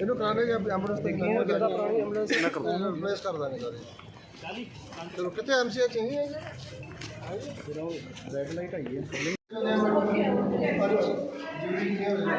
ਇਹਨੂੰ ਕਰਾਣੇ ਜਾਂ ਐਂਬੂਲੈਂਸ ਤੇ ਕਿਹਨਾਂ ਕਿੱਦਾਂ ਪੁਰਾਣੀ ਐਂਬੂਲੈਂਸ ਨਾ ਕਰੋ ਰਿਪਲੇਸ ਕਰ ਦਾਂਗੇ ਸਾਰੇ ਚਲੋ ਕਿਤੇ ਐਮਸੀਆ ਚਾਹੀਦੀ ਹੈ ਰੈਡ ਲਾਈਟ ਆਈ ਹੈ ਜੂਰੀ ਕੀ ਹੋ ਰਿਹਾ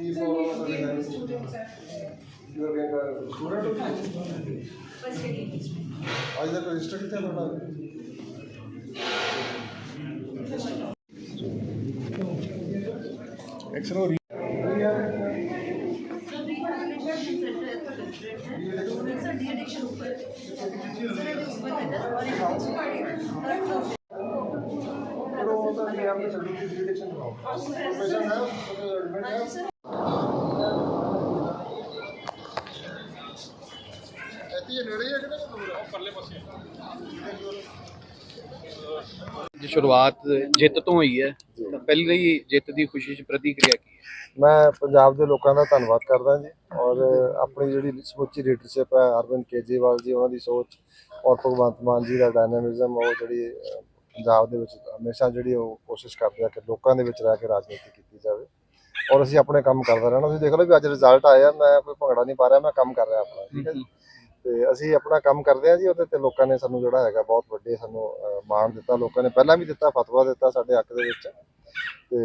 ਕੀ सर ये ਪ੍ਰੋਬਲਮ डीएमसी ਹੈ स्टूडेंट्स हैं you are gate student first year ਅੱਜ ਦਾ ਰਜਿਸਟਰ ਕਿੱਥੇ ਹੈ ਤੁਹਾਡਾ ਐਕਸਰੋ ਉਹ ਤਾਂ ਇਹ ਆਪਣੇ ਸੈਲੂਟ ਦੀ ਡਿਟੈਕਸ਼ਨ ਕਰਾਓ ਪੇਸ਼ੈਂਟ ਹੈ ਐਡਮਿਟ ਹੈ ਇੱਥੇ ਹੀ ਨੇੜੇ ਹੀ ਹੈ ਕਿ ਨਹੀਂ ਦੂਰ ਹੈ ਪਰਲੇ ਪਾਸੇ ਦੀ ਸ਼ੁਰੂਆਤ ਜਿੱਤ ਤੋਂ ਹੋਈ ਹੈ ਤਾਂ ਪਹਿਲੀ ਹੀ ਜਿੱਤ ਦੀ ਖੁਸ਼ੀ 'ਚ ਪ੍ਰਤੀਕਿਰਿਆ ਕੀ ਹੈ? ਮੈਂ ਪੰਜਾਬ ਦੇ ਲੋਕਾਂ ਦਾ ਧੰਨਵਾਦ ਕਰਦਾ ਜੀ ਔਰ ਆਪਣੀ ਜਿਹੜੀ ਸਮੁੱਚੀ ਲੀਡਰਸ਼ਿਪ ਹੈ ਅਰਵਿੰਦ ਕੇਜਰੀਵਾਲ ਜੀ ਉਹਨਾਂ ਦੀ ਸੋਚ ਔਰ ਭਗਵੰਤ ਮਾਨ ਜੀ ਦਾ ਡਾਇਨਾਮਿਜ਼ਮ ਉਹ ਜਿਹੜੀ ਪੰਜਾਬ ਦੇ ਵਿੱਚ ਹਮੇਸ਼ਾ ਜਿਹੜੀ ਉਹ ਕੋਸ਼ਿਸ਼ ਕਰਦੇ ਆ ਕਿ ਲੋਕਾਂ ਦੇ ਵਿੱਚ ਰਹਿ ਕੇ ਰਾਜਨੀਤੀ ਕੀਤੀ ਜਾਵੇ ਔਰ ਅਸੀਂ ਆਪਣੇ ਕੰਮ ਕਰਦੇ ਰਹਿਣਾ। ਤੁਸੀਂ ਦੇਖ ਲਓ ਵੀ ਅੱਜ ਰਿਜ਼ਲਟ ਆਇਆ ਮੈਂ ਕੋਈ ਭੰਗੜਾ ਨਹੀਂ ਪਾ ਰਿਹਾ ਮੈਂ ਕੰਮ ਕਰ ਰਿਹਾ ਆਪਣਾ ਠੀਕ ਹੈ ਜੀ। ਤੇ ਅਸੀਂ ਆਪਣਾ ਕੰਮ ਕਰਦੇ ਆ ਜੀ ਉਹਦੇ ਤੇ ਲੋਕਾਂ ਨੇ ਸਾਨੂੰ ਜਿਹੜਾ ਹੈਗਾ ਬਹੁਤ ਵੱਡੇ ਸਾਨੂੰ ਮਾਣ ਦਿੱਤਾ ਲੋਕਾਂ ਨੇ ਪਹਿਲਾਂ ਵੀ ਦਿੱਤਾ ਫਤਵਾ ਦਿੱਤਾ ਸਾਡੇ ਹੱਕ ਦੇ ਵਿੱਚ। ਤੇ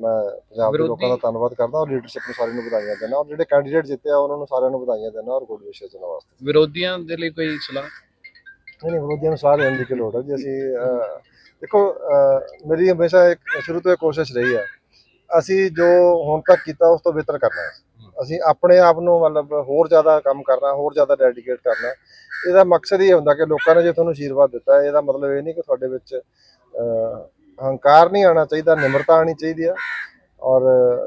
ਮੈਂ ਪੰਜਾਬ ਦੇ ਲੋਕਾਂ ਦਾ ਧੰਨਵਾਦ ਕਰਦਾ ਔਰ ਲੀਡਰਸ਼ਿਪ ਨੂੰ ਸਾਰਿਆਂ ਨੂੰ ਵਧਾਈਆਂ ਦਿੰਦਾ ਔਰ ਜਿਹੜੇ ਕੈਂਡੀਡੇਟ ਜਿੱਤੇ ਆ ਉਹਨਾਂ ਨੂੰ ਸਾਰਿਆਂ ਨੂੰ ਵਧਾਈਆਂ ਦਿੰਦਾ ਔਰ ਗੁੱਡ ਵਿਸ਼ੇਸ ਦੇਣ ਵਾਸਤੇ। ਵਿਰੋਧੀਆਂ ਦੇ ਲਈ ਕੋਈ ਸਲਾਹ? ਨਹੀਂ ਨਹੀਂ ਵਿਰੋਧੀਆਂ ਨੂੰ ਸਲਾਹ ਦੇਣ ਦੀ ਕੀ ਲੋੜ ਹੈ ਜੀ ਅਸੀਂ ਦੇਖੋ ਮੇਰੀ ਹਮੇਸ਼ਾ ਇੱਕ ਸ਼ੁਰੂ ਤੋਂ ਇਹ ਕੋਸ਼ਿਸ਼ ਰਹੀ ਹੈ। ਅਸੀਂ ਜੋ ਹੁਣ ਤੱਕ ਕੀਤਾ ਉਸ ਤੋਂ ਬਿਹਤਰ ਕਰਨਾ ਹੈ। ਅਸੀਂ ਆਪਣੇ ਆਪ ਨੂੰ ਮਤਲਬ ਹੋਰ ਜ਼ਿਆਦਾ ਕੰਮ ਕਰਨਾ ਹੋਰ ਜ਼ਿਆਦਾ ਡੈਡੀਕੇਟ ਕਰਨਾ। ਇਹਦਾ ਮਕਸਦ ਇਹ ਹੁੰਦਾ ਕਿ ਲੋਕਾਂ ਨੇ ਜੇ ਤੁਹਾਨੂੰ ਆਸ਼ੀਰਵਾਦ ਦਿੱਤਾ ਇਹਦਾ ਮਤਲਬ ਇਹ ਨਹੀਂ ਕਿ ਤੁਹਾਡੇ ਵਿੱਚ ਹੰਕਾਰ ਨਹੀਂ ਆਉਣਾ ਚਾਹੀਦਾ ਨਿਮਰਤਾ ਆਣੀ ਚਾਹੀਦੀ ਆ। ਔਰ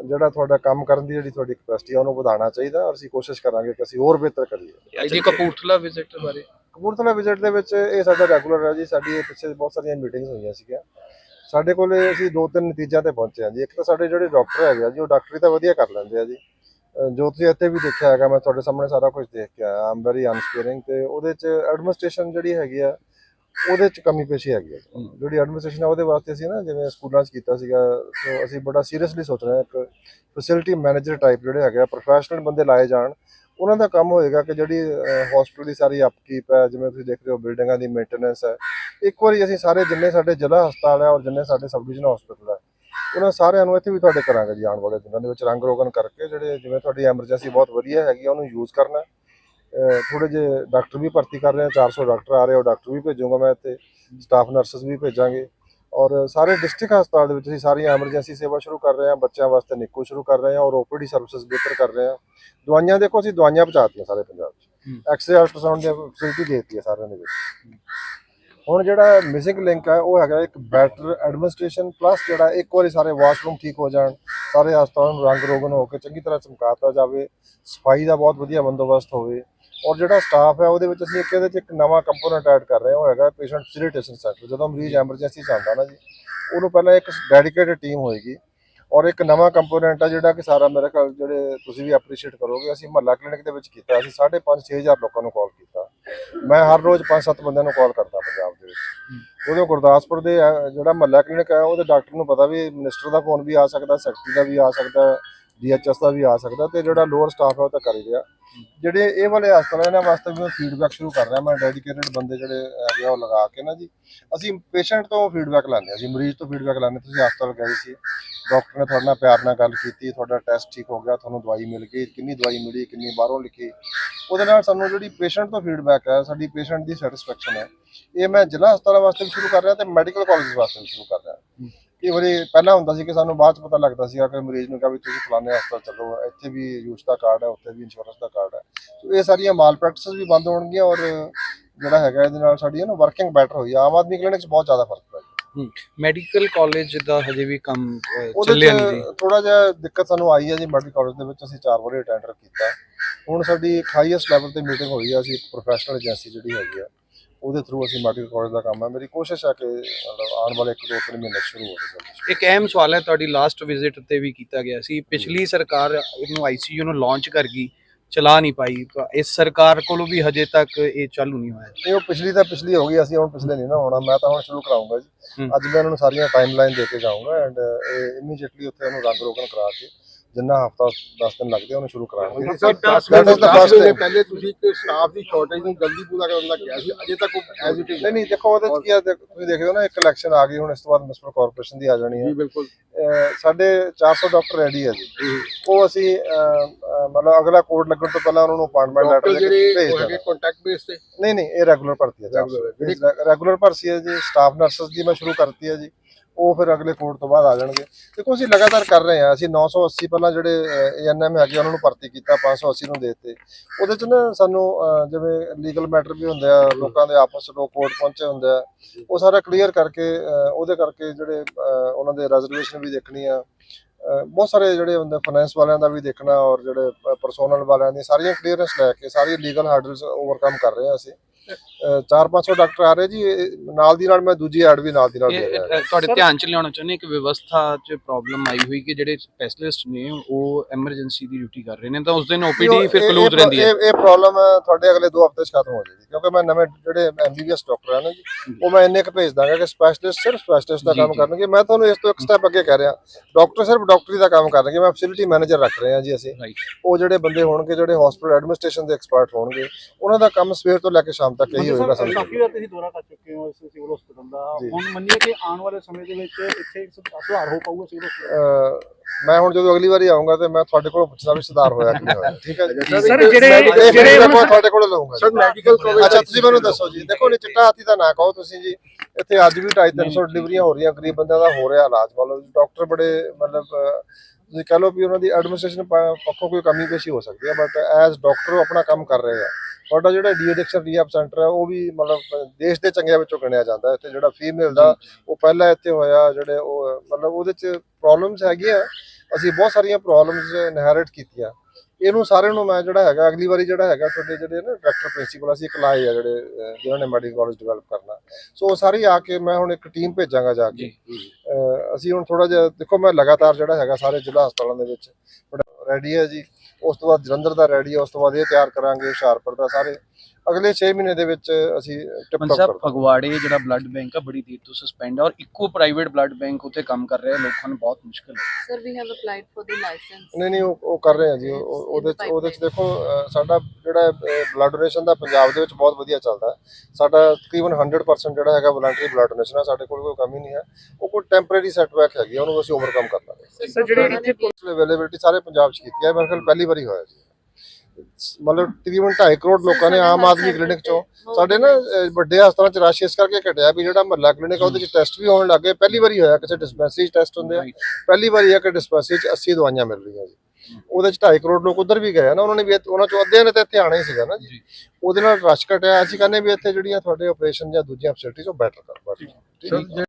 ਜਿਹੜਾ ਤੁਹਾਡਾ ਕੰਮ ਕਰਨ ਦੀ ਜਿਹੜੀ ਤੁਹਾਡੀ ਕਪੈਸਿਟੀ ਆ ਉਹਨੂੰ ਵਧਾਉਣਾ ਚਾਹੀਦਾ ਔਰ ਅਸੀਂ ਕੋਸ਼ਿਸ਼ ਕਰਾਂਗੇ ਕਿ ਅਸੀਂ ਹੋਰ ਬਿਹਤਰ ਕਰੀਏ। ਦੀ ਕਪੂਰਥਲਾ ਵਿਜ਼ਿਟ ਬਾਰੇ। ਕਪੂਰਥਲਾ ਵਿਜ਼ਿਟ ਦੇ ਵਿੱਚ ਇਹ ਸਾਡਾ ਰੈਗੂਲਰ ਹੈ ਜੀ ਸਾਡੀ ਪਿੱਛੇ ਬਹੁਤ ਸਾਰੀਆਂ ਮੀਟਿੰਗਸ ਹੋਈਆਂ ਸੀਗੀਆਂ। ਸਾਡੇ ਕੋਲ ਅਸੀਂ ਦੋ ਤਿੰਨ ਨਤੀਜਿਆਂ ਤੇ ਪਹੁੰਚੇ ਹਾਂ ਜੀ। ਇੱਕ ਤਾਂ ਸਾਡੇ ਜਿਹੜੇ ਡਾਕਟਰ ਹੈਗੇ ਆ ਜੀ ਉਹ ਡਾਕਟਰੀ ਤਾਂ ਵਧੀਆ ਕਰ ਲੈਂਦੇ ਆ ਜੀ। ਜੋ ਤੁਸੀਂ ਇੱਥੇ ਵੀ ਦੇਖਿਆ ਹੈਗਾ ਮੈਂ ਤੁਹਾਡੇ ਸਾਹਮਣੇ ਸਾਰਾ ਕੁਝ ਦੇਖ ਕੇ ਆਇਆ ਆਮ ਵੈਰੀ ਅਨਸਪੀਅਰਿੰਗ ਤੇ ਉਹਦੇ ਚ ਐਡਮਿਨਿਸਟ੍ਰੇਸ਼ਨ ਜਿਹੜੀ ਹੈਗੀ ਆ ਉਹਦੇ ਚ ਕਮੀ ਪੇਸ਼ੀ ਹੈਗੀ ਆ। ਜਿਹੜੀ ਐਡਮਿਨਿਸਟ੍ਰੇਸ਼ਨ ਆ ਉਹਦੇ ਵਾਸਤੇ ਅਸੀਂ ਨਾ ਜਿਵੇਂ ਸਕੂਲਾਂ 'ਚ ਕੀਤਾ ਸੀਗਾ ਸੋ ਅਸੀਂ ਬੜਾ ਸੀਰੀਅਸਲੀ ਸੋਚ ਰਹੇ ਹਾਂ ਇੱਕ ਫੈਸਿਲਿਟੀ ਮੈਨੇਜਰ ਟਾਈਪ ਜਿਹੜੇ ਹੈਗੇ ਆ ਪ੍ਰੋਫੈਸ਼ਨਲ ਬੰਦੇ ਲਾਏ ਜਾਣ ਉਹਨਾਂ ਦਾ ਕੰਮ ਹੋਏਗਾ ਕਿ ਜਿਹੜੀ ਹਸਪੀਟਲ ਦੀ ਸਾਰੀ ਅਪਕੀਪ ਹੈ ਜਿਵੇਂ ਤੁਸੀਂ ਦੇਖ ਰਹੇ ਹੋ ਬਿਲਡਿੰਗਾਂ ਦੀ ਮੇਨਟੇਨੈਂਸ ਹੈ ਇੱਕ ਵਾਰੀ ਅਸੀਂ ਸਾਰੇ ਜਿੰਨੇ ਸਾਡੇ ਜ਼ਿਲ੍ਹਾ ਹਸਪਤਾਲ ਹੈ ਔਰ ਜਿੰਨੇ ਸਾਡੇ ਸਬ ਡਿਵੀਜ਼ਨ ਹਸਪੀਟਲ ਹੈ ਉਹਨਾਂ ਸਾਰਿਆਂ ਨੂੰ ਇੱਥੇ ਵੀ ਤੁਹਾਡੇ ਕਰਾਂਗੇ ਜੀ ਆਉਣ ਵਾਲੇ ਦਿਨਾਂ ਦੇ ਵਿੱਚ ਰੰਗ ਰੋਗਨ ਕਰਕੇ ਜਿਹੜੇ ਜਿਵੇਂ ਤੁਹਾਡੀ ਐਮਰਜੈਂਸੀ ਬਹੁਤ ਵਧੀਆ ਹੈਗੀ ਆ ਉਹਨੂੰ ਯੂਜ਼ ਕਰਨਾ ਥੋੜੇ ਜਿਹੇ ਡਾਕਟਰ ਵੀ ਭਰਤੀ ਕਰ ਰਹੇ ਆ 400 ਡਾਕਟਰ ਆ ਰਹੇ ਹੋ ਡਾਕਟਰ ਵੀ ਭੇਜੂਗਾ ਮੈਂ ਇੱਥੇ। ਸਟਾਫ ਨਰਸਸ ਵੀ ਭੇਜਾਂਗੇ। ਔਰ ਸਾਰੇ ਡਿਸਟ੍ਰਿਕਟ ਹਸਪਤਾਲ ਦੇ ਵਿੱਚ ਅਸੀਂ ਸਾਰੀਆਂ ਐਮਰਜੈਂਸੀ ਸੇਵਾ ਸ਼ੁਰੂ ਕਰ ਰਹੇ ਹਾਂ ਬੱਚਿਆਂ ਵਾਸਤੇ ਨਿੱਕੂ ਸ਼ੁਰੂ ਕਰ ਰਹੇ ਹਾਂ ਔਰ ਓਪੀਡੀ ਸਰਵਿਸਿਜ਼ ਬਿਹਤਰ ਕਰ ਰਹੇ ਹਾਂ ਦਵਾਈਆਂ ਦੇਖੋ ਅਸੀਂ ਦਵਾਈਆਂ ਪਹੁੰਚਾਤੀਆਂ ਸਾਰੇ ਪੰਜਾਬ 'ਚ। ਐਕਸਰੇ ਅਲਟਰਾਸਾਊਂਡ ਦੀ ਫੈਸਿਲਿਟੀ ਦਿੱਤੀ ਹੈ ਸਾਰਿਆਂ ਦੇ ਵਿੱਚ। ਹੁਣ ਜਿਹੜਾ ਮਿਸਿੰਗ ਲਿੰਕ ਹੈ ਉਹ ਹੈਗਾ ਇੱਕ ਬੈਟਰ ਐਡਮਿਨਿਸਟ੍ਰੇਸ਼ਨ ਪਲੱਸ ਜਿਹੜਾ ਇੱਕ ਵਾਰੀ ਸਾਰੇ ਵਾਸ਼ਰੂਮ ਠੀਕ ਹੋ ਜਾਣ, ਸਾਰੇ ਹਸਪਤਾਲਾਂ ਨੂੰ ਰੰਗ ਰੋਗਨ ਹੋ ਕੇ ਚੰਗੀ ਤਰ੍ਹਾਂ ਚਮਕਾਤਾ ਜਾਵੇ, ਸਫ਼ਾਈ ਦਾ ਬਹੁਤ ਵਧੀਆ ਬੰਦੋਬਸਤ ਹੋਵੇ, ਔਰ ਜਿਹੜਾ ਸਟਾਫ ਹੈ ਉਹਦੇ ਵਿੱਚ ਅਸੀਂ ਇੱਕ ਇਹਦੇ 'ਚ ਇੱਕ ਨਵਾਂ ਕੰਪੋਨੈਂਟ ਐਡ ਕਰ ਰਹੇ ਹਾਂ, ਉਹ ਹੈਗਾ ਪੇਸ਼ੈਂਟ ਫੈਸਿਲਿਟੇਸ਼ਨ ਸੈਂਟਰ ਜਦੋਂ ਮਰੀਜ਼ ਐਮਰਜੈਂਸੀ 'ਚ ਆਉਂਦਾ ਨਾ ਜੀ, ਉਹਨੂੰ ਪਹਿਲਾਂ ਇੱਕ ਡੈਡੀਕੇਟਡ ਟੀਮ ਹੋਏਗੀ ਔਰ ਇੱਕ ਨਵਾਂ ਕੰਪੋਨੈਂਟ ਆ ਜਿਹੜਾ ਕਿ ਸਾਰਾ ਮੇਰੇ ਖਿਆਲ ਜਿਹੜੇ ਤੁਸੀਂ ਵੀ ਐਪਰੀਸ਼ੀਏਟ ਕਰੋਗੇ ਅਸੀਂ ਮਹੱਲਾ ਕਲੀਨਿਕ ਦੇ ਵਿੱਚ ਕੀਤਾ ਅਸੀਂ 5.5 6000 ਲੋਕਾਂ ਨੂੰ ਕਾਲ ਕੀਤਾ। ਮੈਂ ਹਰ ਰੋਜ਼ 5-7 ਬੰਦਿਆਂ ਨੂੰ ਕਾਲ ਕਰਦਾ ਪੰਜਾਬ ਦੇ ਵਿੱਚ। ਉਦੋਂ ਗੁਰਦਾਸਪੁਰ ਦੇ ਅਹ, ਜਿਹੜਾ ਮਹੱਲਾ ਕਲੀਨਿਕ ਹੈ ਉਹਦੇ ਡਾਕਟਰ ਨੂੰ ਪਤਾ ਵੀ ਮਿਨਿਸਟਰ ਦਾ ਫੋਨ ਵੀ ਆ ਸਕਦਾ ਸੈਕਟਰੀ ਦਾ ਵੀ ਆ ਸਕਦਾ ਡੀਐਚਐਸ ਦਾ ਵੀ ਆ ਸਕਦਾ ਤੇ ਜਿਹੜਾ ਲੋਅਰ ਸਟਾਫ ਹੈ ਉਹ ਤਾਂ ਕਰ ਹੀ ਰਿਹਾ। ਜਿਹੜੇ ਇਹ ਵਾਲੇ ਹਸਪਤਾਲ ਇਹਨਾਂ ਵਾਸਤੇ ਵੀ ਫੀਡਬੈਕ ਸ਼ੁਰੂ ਕਰ ਰਿਹਾ ਮੈਂ ਡੈਡੀਕੇਟਡ ਬੰਦੇ ਜਿਹੜੇ ਹੈਗੇ ਆ ਉਹ ਲਗਾ ਕੇ ਨਾ ਜੀ। ਅਸੀਂ ਪੇਸ਼ੈਂਟ ਤੋਂ ਫੀਡਬੈਕ ਲੈਂਦੇ ਆ ਜੀ ਮਰੀਜ਼ ਤੋਂ ਫੀਡਬੈਕ ਲੈਂਦੇ ਤੁਸੀਂ ਹਸਪਤਾਲ ਗਏ ਸੀ। ਡਾਕਟਰ ਨੇ ਤੁਹਾਡੇ ਨਾਲ ਪਿਆਰ ਨਾਲ ਗੱਲ ਕੀਤੀ, ਤੁਹਾਡਾ ਟੈਸਟ ਠੀਕ ਹੋ ਗਿਆ, ਤੁਹਾਨੂੰ ਦਵਾਈ ਮਿਲ ਗਈ, ਕਿੰਨੀ ਦਵਾਈ ਮਿਲੀ, ਕਿੰਨੀ ਬਾਹਰੋਂ ਲਿਖੀ। ਉਹਦੇ ਨਾਲ ਸਾਨੂੰ ਜਿਹੜੀ ਪੇਸ਼ੈਂਟ ਤੋਂ ਫੀਡਬੈਕ ਹੈ, ਸਾਡੀ ਪੇਸ਼ੈਂਟ ਦੀ ਸੈਟੀਸਫੈਕਸ਼ਨ ਹੈ। ਇਹ ਮੈਂ ਜ਼ਿਲ੍ਹਾ ਹਸਪਤਾਲਾਂ ਵਾਸਤੇ ਵੀ ਸ਼ੁਰੂ ਕਰ ਰਿਹਾ ਤੇ ਮੈਡੀਕਲ ਕਾਲਜ ਵਾਸਤੇ ਵੀ ਸ਼ੁਰੂ ਕਰ ਰਿਹਾ। ਕਈ ਵਾਰੀ ਪਹਿਲਾਂ ਹੁੰਦਾ ਸੀ ਕਿ ਸਾਨੂੰ ਬਾਅਦ ਚ ਪਤਾ ਲੱਗਦਾ ਸੀ ਕਿ ਮਰੀਜ਼ ਨੂੰ ਕਹਾਂ ਵੀ ਤੁਸੀਂ ਫਲਾਣੇ ਹਸਪਤਾਲ ਚੱਲੋ, ਇੱਥੇ ਵੀ ਯੂਜ਼ ਦਾ ਕਾਰਡ ਹੈ, ਉੱਥੇ ਵੀ ਇੰਸ਼ੋਰੈਂਸ ਦਾ ਕਾਰਡ ਹੈ। ਸੋ ਇਹ ਸਾਰੀਆਂ ਮਾਲ ਪ੍ਰੈਕਟਿਸਸ ਵੀ ਬੰਦ ਹੋਣਗੀਆਂ ਔਰ ਜਿਹੜਾ ਹੈਗਾ ਇਹਦੇ ਨਾਲ ਸਾਡੀ ਨਾ ਵਰਕਿੰਗ ਬੈਟਰ ਹੋਈ ਆਮ ਆਦਮੀ ਕਲੀਨਿਕ 'ਚ ਬਹੁਤ ਜ਼ਿਆਦਾ ਫ਼ਰਕ ਪਿਆ ਜੀ। ਮੈਡੀਕਲ ਕਾਲਜ ਦਾ ਹਜੇ ਵੀ ਕੰਮ ਚੱਲਿਆ ਨਹੀਂ। ਜੀ ਥੋੜਾ ਜਿਹਾ ਦਿੱਕਤ ਸਾਨੂੰ ਆਈ ਹੈ ਜੀ ਮੈਡੀਕਲ ਕਾਲਜ ਦੇ ਵਿੱਚ ਅਸੀਂ ਚਾਰ ਵਾਰੀ ਅਟੈਂਡਰ ਕੀਤਾ। ਹੁਣ ਸਾਡੀ ਇੱਕ ਹਾਈਐਸਟ ਲੈਵਲ ਤੇ ਮੀਟਿੰਗ ਹੋਈ ਆ ਅਸੀਂ ਇੱਕ ਪ੍ਰੋਫੈਸ਼ਨਲ ਏਜੰਸੀ ਜਿਹੜੀ ਹੈਗੀ ਆ ਉਹਦੇ ਥਰੂ ਅਸੀਂ ਮੈਡੀਕਲ ਕਾਲਜ ਦਾ ਕੰਮ ਹੈ ਮੇਰੀ ਕੋਸ਼ਿਸ਼ ਹੈ ਕਿ ਮਤਲਬ ਆਉਣ ਵਾਲੇ ਇੱਕ ਦੋ ਤਿੰਨ ਮਹੀਨੇ 'ਚ ਸ਼ੁਰੂ ਹੋ ਜਾਵੇ ਇੱਕ ਅਹਿਮ ਸਵਾਲ ਹੈ ਤੁਹਾਡੀ ਲਾਸਟ ਵਿਜ਼ਿਟ ਤੇ ਵੀ ਕੀਤਾ ਗਿਆ ਸੀ। ਪਿਛਲੀ ਸਰਕਾਰ ਇਹਨੂੰ ਆਈਸੀਯੂ ਨੂੰ ਲਾਂਚ ਕਰ ਗਈ। ਚਲਾ ਨਹੀਂ ਪਾਈ। ਤਾਂ ਇਸ ਸਰਕਾਰ ਕੋਲੋਂ ਵੀ ਹਜੇ ਤੱਕ ਇਹ ਚਾਲੂ ਨਹੀਂ ਹੋਇਆ। ਇਹ ਉਹ ਪਿਛਲੀ ਤਾਂ ਪਿਛਲੀ ਹੋ ਗਈ ਅਸੀਂ ਹੁਣ ਪਿਛਲੇ ਨਹੀਂ ਨਾ ਹੋਣਾ ਮੈਂ ਤਾਂ ਹੁਣ ਸ਼ੁਰੂ ਕਰਾਉਂਗਾ ਜੀ। ਅੱਜ ਮੈਂ ਇਹਨਾਂ ਨੂੰ ਸਾਰੀਆਂ ਟਾਈਮਲਾਈਨ ਦੇ ਕੇ ਜਾਊਂਗਾ ਐਂਡ ਇਮੀਡੀਏਟਲੀ ਉੱਥੇ ਉਹਨੂੰ ਰੰਗ ਰੋਗਨ ਕਰਾ ਕੇ ਜਿੰਨਾ ਹਫਤਾ 10 ਦਿਨ ਲੱਗਦੇ ਉਹਨੂੰ ਸ਼ੁਰੂ ਕਰਾਂਗੇ। Sir 10 That is the first ਮਹੀਨੇ step. ਪਹਿਲੇ ਤੁਸੀਂ ਇੱਕ ਸਟਾਫ ਦੀ ਸ਼ਾਰਟੇਜ ਨੂੰ ਜਲਦੀ ਪੂਰਾ ਕਰਨ ਦਾ ਕਿਹਾ ਸੀ ਅਜੇ ਤੱਕ ਉਹ ਐਜ਼ ਇਟ ਇਜ਼ ਨਹੀਂ ਨਹੀਂ ਦੇਖੋ ਉਹਦੇ ਕੀ ਤੁਸੀਂ ਦੇਖਦੇ ਹੋ ਨਾ ਇੱਕ ਇਲੈਕਸ਼ਨ ਆ ਗਈ ਹੁਣ ਇਸ ਤੋਂ ਬਾਅਦ ਮਿਊਨਿਸਪਲ ਕਾਰਪੋਰੇਸ਼ਨ ਦੀ ਆ ਜਾਣੀ ਹੈ ਜੀ ਬਿਲਕੁਲ। ਸਾਡੇ 400 ਡਾਕਟਰ ਰੈਡੀ ਹੈ ਜੀ। ਉਹ ਅਸੀਂ ਮਤਲਬ ਅਗਲਾ ਕੋਡ ਲੱਗਣ ਤੋਂ ਪਹਿਲਾਂ ਉਹਨਾਂ ਨੂੰ ਅਪਾਇੰਟਮੈਂਟ ਲੈਟਰ ਜਿਹੜੇ ਭੇਜ ਉਹ ਦੇਣਾ। ਹੈਗੇ ਕੰਟੈਕਟ ਬੇਸ ਤੇ। ਨਹੀਂ ਨਹੀਂ ਇਹ ਰੈਗੂਲਰ ਭਰਤੀ ਹੈ। ਰੈਗੂਲਰ ਭਰਤੀ ਹੈ ਜੀ ਸਟਾਫ ਨਰਸਸ ਦੀ ਮੈਂ ਸ਼ੁਰੂ ਕਰਤੀ ਹੈ ਜੀ। ਉਹ ਫਿਰ ਅਗਲੇ ਕੋਰਟ ਤੋਂ ਬਾਅਦ ਆ ਜਾਣਗੇ। ਦੇਖੋ, ਅਸੀਂ ਲਗਾਤਾਰ ਕਰ ਰਹੇ ਹਾਂ। ਅਸੀਂ 980 ਪਹਿਲਾਂ ਜਿਹੜੇ ਏਐਨਐਮ ਹੈਗੇ, ਉਹਨਾਂ ਨੂੰ ਭਰਤੀ ਕੀਤਾ 580 ਨੂੰ ਦੇ ਦਿੱਤੇ। ਉਹਦੇ ਚ ਨਾ ਸਾਨੂੰ ਜਿਵੇਂ ਲੀਗਲ ਮੈਟਰ ਵੀ ਹੁੰਦੇ ਆ, ਲੋਕਾਂ ਦੇ ਆਪਸ ਵਿੱਚ ਲੋਕ ਕੋਰਟ ਪਹੁੰਚੇ ਹੁੰਦੇ ਆ, ਉਹ ਸਾਰਾ ਕਲੀਅਰ ਕਰਕੇ ਉਹਦੇ ਕਰਕੇ ਜਿਹੜੇ ਉਹਨਾਂ ਦੇ ਰੈਜ਼ਰਵੇਸ਼ਨ ਵੀ ਦੇਖਣੀ ਆ। ਬਹੁਤ ਸਾਰੇ ਜਿਹੜੇ ਹੁੰਦੇ ਫਾਈਨੈਂਸ ਵਾਲਿਆਂ ਦਾ ਵੀ ਦੇਖਣਾ ਔਰ ਜਿਹੜੇ ਪਰਸੋਨਲ ਵਾਲਿਆਂ ਦੀ ਸਾਰੀਆਂ ਕਲੀਅਰੈਂਸ ਲੈ ਕੇ, ਸਾਰੀ ਲੀਗਲ ਹਾਰਡਲਸ ਓਵਰਕਮ ਕਰ ਰਹੇ ਹਾਂ ਅਸੀਂ। 4-500 ਡਾਕਟਰ ਆ ਰਹੇ ਜੀ ਇਹ ਨਾਲ ਦੀ ਨਾਲ ਮੈਂ ਦੂਜੀ ਐਡ ਵੀ ਨਾਲ ਦੀ ਨਾਲ ਦੇ ਰਿਹਾ। ਤੁਹਾਡੇ ਧਿਆਨ ਚ ਲਿਆਉਣਾ ਚਾਹੁੰਦੇ ਕਿ ਵਿਵਸਥਾ 'ਚ ਪ੍ਰੋਬਲਮ ਆਈ ਹੋਈ ਕਿ ਜਿਹੜੇ ਸਪੈਸ਼ਲਿਸਟ ਨੇ ਉਹ ਐਮਰਜੈਂਸੀ ਦੀ ਡਿਊਟੀ ਕਰ ਰਹੇ ਨੇ ਤਾਂ ਉਸ ਦਿਨ ਓਪੀਡੀ ਫਿਰ ਕਲੋਜ਼ ਰਹਿੰਦੀ ਹੈ। ਇਹ ਇਹ ਪ੍ਰੋਬਲਮ ਤੁਹਾਡੇ ਅਗਲੇ 2 ਹਫ਼ਤੇ 'ਚ ਖਤਮ ਹੋ ਜਾਏਗੀ ਕਿਉਂਕਿ ਮੈਂ ਨਵੇਂ ਜਿਹੜੇ ਐਮਬੀਬੀਐਸ ਡਾਕਟਰ ਹਨ ਜੀ ਉਹ ਮੈਂ ਇੰਨੇ ਕੁ ਭੇਜ ਦਾਂਗਾ ਕਿ ਸਪੈਸ਼ਲਿਸਟ ਸਿਰਫ ਸਪੈਸ਼ਲਿਸਟ ਦਾ ਕੰਮ। ਕਰਨਗੇ। ਮੈਂ ਤੁਹਾਨੂੰ ਇਸ ਤੋਂ ਇੱਕ ਸਟੈਪ ਅੱਗੇ ਕਹਿ ਰਿਹਾ ਡਾਕਟਰ ਸਿਰਫ ਡਾਕਟਰੀ ਦਾ ਕੰਮ ਕਰਨਗੇ ਮੈਂ ਫੈਸਿਲਿਟੀ ਮੈਨੇਜਰ ਰੱਖ ਰਹੇ ਹਾਂ ਜੀ ਅਸੀਂ। ਉਹ ਜਿਹੜੇ ਬੰਦੇ ਹੋਣਗੇ ਜਿਹੜੇ ਹਸਪੀਟਲ ਐਡਮਿਨਿਸਟ੍ਰੇਸ਼ਨ ਦੇ ਐਕਸਪਰਟ ਹੋਣਗੇ ਉਹਨਾਂ ਦਾ ਕੰਮ ਸਵੇਰ ਤੋਂ ਲੈ ਕੇ ਸ਼ਾਮ ਤੱਕ ਇਹੀ ਹੋਏਗਾ ਸਰ ਸਮਝ ਕਾਫੀ ਵਾਰ ਤੁਸੀਂ ਦੌਰਾ ਕਰ ਚੁੱਕੇ ਹੋ ਇਸ ਸਿਵਲ ਹਸਪਤਾਲ ਦਾ। ਹੁਣ ਮੰਨੀਏ ਕਿ ਆਉਣ ਵਾਲੇ ਸਮੇਂ ਦੇ ਵਿੱਚ ਇੱਥੇ ਸੁਧਾਰ ਹੋ ਪਾਊਗਾ ਸਿਵਲ ਹਸਪਤਾਲ ਅਹ ਮੈਂ ਹੁਣ ਜਦੋਂ ਅਗਲੀ ਵਾਰੀ ਆਉਂਗਾ ਤੇ ਮੈਂ ਤੁਹਾਡੇ ਕੋਲੋਂ ਪੁੱਛਣਾ ਵੀ ਸੁਧਾਰ ਹੋਇਆ ਕਿ ਨਹੀਂ ਹੋਇਆ। ਠੀਕ ਹੈ ਜੀ। ਸਰ, ਜਿਹੜੇ- ਜਿਹੜੇ ਜਿਹੜੇ ਤੁਹਾਡੇ ਕੋਲੋਂ ਲਵਾਂਗਾ ਸਰ ਮੈਡੀਕਲ ਕਾਲਜ ਅੱਛਾ ਤੁਸੀਂ ਮੈਨੂੰ ਦੱਸੋ ਜੀ। ਦੇਖੋ ਨੇ ਚਿੱਟਾ ਹਾਥੀ ਦਾ ਨਾ ਕਹੋ ਤੁਸੀਂ ਜੀ। ਇੱਥੇ ਅੱਜ ਵੀ 250 ਡਿਲੀਵਰੀਆਂ ਹੋ ਰਹੀਆਂ ਗਰੀਬ ਬੰਦਿਆਂ ਦਾ ਹੋ ਰਿਹਾ ਇਲਾਜ। ਮਤਲਬ ਡਾਕਟਰ ਬੜੇ ਮਤਲਬ ਤੁਸੀਂ ਕਹ ਲਓ ਵੀ ਉਹਨਾਂ ਦੀ ਐਡਮਿਨਿਸਟ੍ਰੇਸ਼ਨ ਪੱਖੋਂ ਕੋਈ ਕਮੀ ਪੇਸ਼ੀ ਹੋ ਸਕਦੀ ਹੈ ਬਟ ਐਜ਼ ਡਾਕਟਰ ਉਹ ਆਪਣਾ ਕੰਮ ਕਰ ਰਹੇ ਆ। ਤੁਹਾਡਾ ਜਿਹੜਾ ਡੀ ਐਡਿਕਸ਼ਨ ਰੀਹੈਬ ਸੈਂਟਰ ਹੈ ਉਹ ਵੀ ਮਤਲਬ ਦੇਸ਼ ਦੇ ਚੰਗਿਆਂ ਵਿੱਚੋਂ ਗਿਣਿਆ ਜਾਂਦਾ ਇੱਥੇ ਜਿਹੜਾ ਫੀਮੇਲ ਦਾ ਉਹ ਪਹਿਲਾਂ ਇੱਥੇ ਹੋਇਆ ਜਿਹੜੇ ਉਹ ਮਤਲਬ ਉਹਦੇ ਚ ਪ੍ਰੋਬਲਮਸ ਹੈਗੀਆਂ। ਅਸੀਂ ਬਹੁਤ ਸਾਰੀਆਂ ਪ੍ਰੋਬਲਮਸ ਇਨਹੈਰਿਟ ਕੀਤੀਆਂ। ਇਹਨੂੰ ਸਾਰਿਆਂ ਨੂੰ ਮੈਂ ਜਿਹੜਾ ਹੈਗਾ ਅਗਲੀ ਵਾਰੀ ਜਿਹੜਾ ਹੈਗਾ ਤੁਹਾਡੇ ਜਿਹੜੇ ਨਾ ਡਾਇਰੈਕਟਰ ਪ੍ਰਿੰਸੀਪਲ ਅਸੀਂ ਇੱਕ ਲਾਏ ਆ ਜਿਹੜੇ ਜਿਨ੍ਹਾਂ ਨੇ ਮੈਡੀਕਲ ਕਾਲਜ ਡਿਵੈਲਪ ਕਰਨਾ। ਸੋ ਸਾਰੇ ਆ ਕੇ ਮੈਂ ਹੁਣ ਇੱਕ ਟੀਮ ਭੇਜਾਂਗਾ ਜਾ ਕੇ। ਅਸੀਂ ਹੁਣ ਥੋੜਾ ਜਿਹਾ ਦੇਖੋ ਮੈਂ ਲਗਾਤਾਰ ਜਿਹੜਾ ਹੈਗਾ ਸਾਰੇ ਜ਼ਿਲ੍ਹਾ ਹਸਪਤਾਲਾਂ ਦੇ ਵਿੱਚ ਰੈਡੀ ਹੈ ਜੀ। ਉਸ ਤੋਂ ਬਾਅਦ ਜਲੰਧਰ ਦਾ ਰੈਡੀ ਹੈ ਉਸ ਤੋਂ ਬਾਅਦ ਇਹ ਤਿਆਰ ਕਰਾਂਗੇ ਹੁਸ਼ਿਆਰਪੁਰ ਦਾ ਸਾਰੇ। ਅਗਲੇ 6 ਮਹੀਨੇ ਦੇ ਵਿੱਚ ਅਸੀਂ ਟਿਪ ਟਾਪ ਸਾਹਿਬ ਫਗਵਾੜੇ ਜਿਹੜਾ ਬਲੱਡ ਬੈਂਕ ਆ ਬੜੀ ਦੇਰ ਤੋਂ ਸਸਪੈਂਡ ਹੈ ਔਰ ਇੱਕੋ ਪ੍ਰਾਈਵੇਟ ਬਲੱਡ ਬੈਂਕ ਉੱਥੇ ਕੰਮ ਕਰ ਰਿਹਾ ਲੋਕਾਂ ਨੂੰ ਬਹੁਤ ਮੁਸ਼ਕਲ ਹੈ। Sir, we have applied for the license. ਨਹੀਂ ਨਹੀਂ ਉਹ ਉਹ ਕਰ ਰਹੇ ਆ ਜੀ ਉਹ- ਉਹ- ਉਹਦੇ ਚ ਉਹਦੇ ਚ ਦੇਖੋ ਸਾਡਾ ਜਿਹੜਾ ਬਲੱਡ ਡੋਨੇਸ਼ਨ ਦਾ ਪੰਜਾਬ ਦੇ ਵਿੱਚ ਬਹੁਤ ਵਧੀਆ ਚੱਲਦਾ ਹੈ। ਸਾਡਾ ਤਕਰੀਬਨ 100% ਜਿਹੜਾ ਹੈਗਾ ਵਲੰਟਰੀ ਬਲੱਡ ਡੋਨੇਸ਼ਨ ਹੈ ਸਾਡੇ ਕੋਲ ਕੋਈ ਕਮੀ ਨਹੀਂ ਹੈ। ਉਹ ਕੋਈ ਟੈਂਪਰੇਰੀ ਸੈਟਬੈਕ ਹੈਗੀ ਆ, ਉਹਨੂੰ ਅਸੀਂ ਓਵਰਕਮ ਕਰ ਲਾਂਗੇ Sir, ਜਿਹੜੀ ਇੱਥੇ ਅਵੇਲੇਬਿਲਿਟੀ ਸਾਰੇ ਪੰਜਾਬ 'ਚ ਕੀਤੀ ਹੈ ਮੇਰੇ ਖਿਆਲ ਪਹਿਲੀ ਵਾਰੀ ਹੋਇਆ ਜੀ। ਮਤਲਬ ਤਕਰੀਬਨ 2.5 ਕਰੋੜ ਲੋਕਾਂ ਨੇ ਆਮ ਆਦਮੀ ਕਲੀਨਿਕ ਚੋਂ ਸਾਡੇ ਨਾ ਅਹ, ਵੱਡੇ ਹਸਪਤਾਲਾਂ 'ਚ ਰਸ਼ ਇਸ ਕਰਕੇ ਘਟਿਆ ਵੀ ਜਿਹੜਾ ਮਹੱਲਾ ਕਲੀਨਿਕ ਆ ਉਹਦੇ 'ਚ ਟੈਸਟ ਵੀ ਹੋਣ ਲੱਗੇ ਪਹਿਲੀ ਵਾਰੀ ਹੋਇਆ ਕਿਸੇ ਡਿਸਪੈਂਸਰੀ 'ਚ ਟੈਸਟ ਹੁੰਦੇ ਆ। ਪਹਿਲੀ ਵਾਰੀ ਹੈ ਕਿ ਡਿਸਪੈਂਸਰੀ 'ਚ 80 ਦਵਾਈਆਂ ਮਿਲ ਰਹੀਆਂ ਜੀ। ਉਹਦੇ 'ਚ 2.5 ਕਰੋੜ ਲੋਕ ਉਧਰ ਵੀ ਗਏ ਨਾ ਉਹਨਾਂ ਨੇ ਵੀ ਇੱਥੇ- ਉਹਨਾਂ 'ਚੋਂ ਅੱਧਿਆਂ ਨੇ ਤਾਂ ਇੱਥੇ ਆਣਾ ਹੀ ਸੀਗਾ ਨਾ ਜੀ। ਉਹਦੇ ਨਾਲ ਰਸ਼ ਘਟਿਆ। ਅਸੀਂ ਕਹਿੰਦੇ ਵੀ ਇੱਥੇ ਜਿਹੜੀਆਂ ਤੁਹਾਡੇ ਆਪਰੇਸ਼ਨ ਜਾਂ ਦੂਜੀਆਂ ਫੈਸਿਲਿਟੀਆਂ ਉਹ ਬੈਟਰ ਕਰ ਸਰ